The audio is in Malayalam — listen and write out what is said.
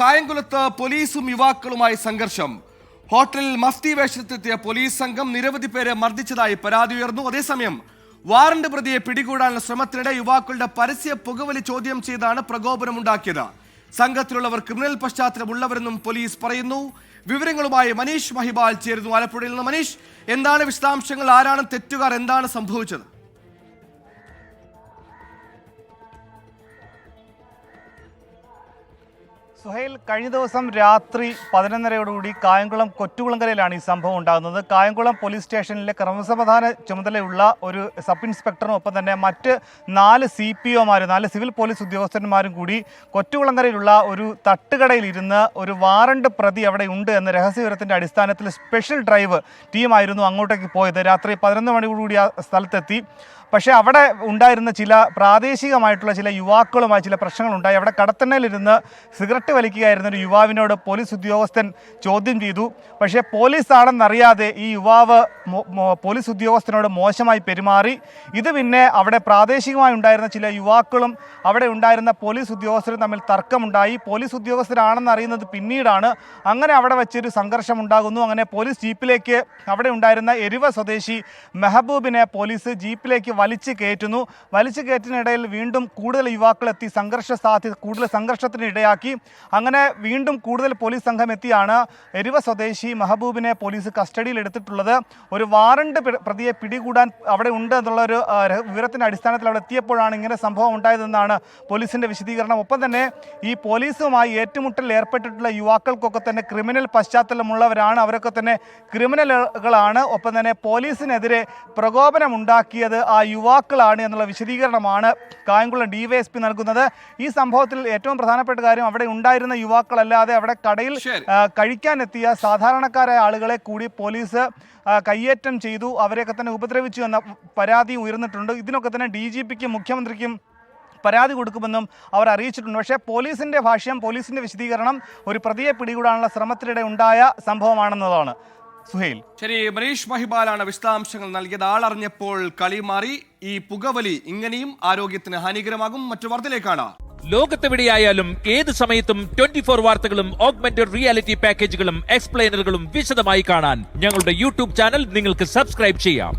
കായംകുളത്ത് പോലീസും യുവാക്കളുമായി സംഘർഷം. ഹോട്ടലിൽ മഫ്തി വേഷത്തിലെത്തിയ പോലീസ് സംഘം നിരവധി പേരെ മർദ്ദിച്ചതായി പരാതി ഉയർന്നു. അതേസമയം വാറണ്ട് പ്രതിയെ പിടികൂടാനുള്ള ശ്രമത്തിനിടെ യുവാക്കളുടെ പരസ്യ പുകവലി ചോദ്യം ചെയ്താണ് പ്രകോപനമുണ്ടാക്കിയത്. സംഘത്തിലുള്ളവർ ക്രിമിനൽ പശ്ചാത്തലമുള്ളവരെന്നും പോലീസ് പറയുന്നു. വിവരങ്ങളുമായി മനീഷ് മഹിബാൽ ചേരുന്നു ആലപ്പുഴയിൽ നിന്ന്. മനീഷ് എന്താണ് വിശദാംശങ്ങൾ? ആരാണ് തെറ്റുകാർ? എന്താണ് സംഭവിച്ചത്? സുഹൈൽ കഴിഞ്ഞ ദിവസം രാത്രി പതിനൊന്നരയോടുകൂടി കായംകുളം കൊറ്റുകുളങ്കരയിലാണ് ഈ സംഭവം ഉണ്ടാകുന്നത്. കായംകുളം പോലീസ് സ്റ്റേഷനിലെ ക്രമസമാധാന ചുമതലയുള്ള ഒരു സബ് ഇൻസ്പെക്ടറും ഒപ്പം തന്നെ മറ്റ് നാല് സി പി ഒമാരും നാല് സിവിൽ പോലീസ് ഉദ്യോഗസ്ഥന്മാരും കൂടി കൊറ്റുകുളങ്കരയിലുള്ള ഒരു തട്ടുകടയിൽ ഇരുന്ന് ഒരു വാറണ്ട് പ്രതി അവിടെ ഉണ്ട് എന്ന രഹസ്യവിവരത്തിന്റെ അടിസ്ഥാനത്തിൽ സ്പെഷ്യൽ ഡ്രൈവ് ടീമായിരുന്നു അങ്ങോട്ടേക്ക് പോയത്. രാത്രി പതിനൊന്ന് മണിയോടുകൂടി ആ സ്ഥലത്തെത്തി. പക്ഷേ അവിടെ ഉണ്ടായിരുന്ന ചില പ്രാദേശികമായിട്ടുള്ള ചില യുവാക്കളുമായി ചില പ്രശ്നങ്ങളുണ്ടായി. അവിടെ കടത്തണ്ണയിലിരുന്ന് സിഗരറ്റ് വലിക്കുകയായിരുന്ന ഒരു യുവാവിനോട് പോലീസ് ഉദ്യോഗസ്ഥൻ ചോദ്യം ചെയ്തു. പക്ഷേ പോലീസ് ആണെന്നറിയാതെ ഈ യുവാവ് പോലീസ് ഉദ്യോഗസ്ഥനോട് മോശമായി പെരുമാറി. ഇത് പിന്നെ അവിടെ പ്രാദേശികമായി ഉണ്ടായിരുന്ന ചില യുവാക്കളും അവിടെ ഉണ്ടായിരുന്ന പോലീസ് ഉദ്യോഗസ്ഥരും തമ്മിൽ തർക്കമുണ്ടായി. പോലീസ് ഉദ്യോഗസ്ഥരാണെന്ന് അറിയുന്നത് പിന്നീടാണ്. അങ്ങനെ അവിടെ വെച്ചൊരു സംഘർഷം ഉണ്ടാകുന്നു അങ്ങനെ പോലീസ് ജീപ്പിലേക്ക് അവിടെ ഉണ്ടായിരുന്ന എരിവ സ്വദേശി മെഹബൂബിനെ പോലീസ് ജീപ്പിലേക്ക് വലിച്ചു കയറ്റുന്നു. വലിച്ചു കയറ്റിനിടയിൽ വീണ്ടും കൂടുതൽ യുവാക്കളെത്തി സംഘർഷ സാധ്യത കൂടുതൽ സംഘർഷത്തിന് ഇടയാക്കി. അങ്ങനെ വീണ്ടും കൂടുതൽ പോലീസ് സംഘം എത്തിയാണ് എരിവ സ്വദേശി മെഹബൂബിനെ പോലീസ് കസ്റ്റഡിയിൽ എടുത്തിട്ടുള്ളത്. ഒരു വാറണ്ട് പ്രതിയെ പിടികൂടാൻ അവിടെ ഉണ്ട് എന്നുള്ള ഒരു വിവരത്തിന്റെ അടിസ്ഥാനത്തിൽ അവിടെ എത്തിയപ്പോഴാണ് ഇങ്ങനെ സംഭവം ഉണ്ടായതെന്നാണ് പോലീസിന്റെ വിശദീകരണം. ഒപ്പം തന്നെ ഈ പോലീസുമായി ഏറ്റുമുട്ടൽ ഏർപ്പെട്ടിട്ടുള്ള യുവാക്കൾക്കൊക്കെ തന്നെ ക്രിമിനൽ പശ്ചാത്തലമുള്ളവരാണ്. അവരൊക്കെ തന്നെ ക്രിമിനലുകളാണ്. ഒപ്പം തന്നെ പോലീസിനെതിരെ പ്രകോപനമുണ്ടാക്കിയത് ആ യുവാക്കളാണ് എന്നുള്ള വിശദീകരണമാണ് കായംകുളം ഡിവൈഎസ്പി നൽകുന്നത്. ഈ സംഭവത്തിൽ ഏറ്റവും പ്രധാനപ്പെട്ട കാര്യം അവിടെ ഉണ്ടായിരുന്ന യുവാക്കളല്ലാതെ അവിടെ കടയിൽ കഴിക്കാനെത്തിയ സാധാരണക്കാരായ ആളുകളെ കൂടി പോലീസ് കയ്യേറ്റം ചെയ്തു. അവരെയൊക്കെ തന്നെ ഉപദ്രവിച്ചു എന്ന പരാതി ഉയർന്നിട്ടുണ്ട്. ഇതിനൊക്കെ തന്നെ ഡി ജി പിക്കും മുഖ്യമന്ത്രിക്കും പരാതി കൊടുക്കുമെന്നും അവർ അറിയിച്ചിട്ടുണ്ട്. പക്ഷേ പോലീസിന്റെ ഭാഷ്യം പോലീസിന്റെ വിശദീകരണം ഒരു പ്രതിയെ പിടികൂടാനുള്ള ശ്രമത്തിനിടെ ഉണ്ടായ സംഭവമാണെന്നതാണ്. സുഹൈൽ. ശരി മനീഷ് മഹിബാലാണ് വിശദാംശങ്ങൾ നൽകിയത്. ആളറിഞ്ഞപ്പോൾ കളി മാറി ഈ പുകവലി ഇങ്ങനെയും ആരോഗ്യത്തിന് ഹാനികരമാകും. മറ്റു വാർത്തയിലേക്കാണ്. ലോകത്തെവിടെയായാലും ഏത് സമയത്തും ട്വന്റി ഫോർ വാർത്തകളും ഓഗ്മെന്റഡ് റിയാലിറ്റി പാക്കേജുകളും എക്സ്പ്ലെയിനറുകളും വിശദമായി കാണാൻ ഞങ്ങളുടെ യൂട്യൂബ് ചാനൽ നിങ്ങൾക്ക് സബ്സ്ക്രൈബ് ചെയ്യാം.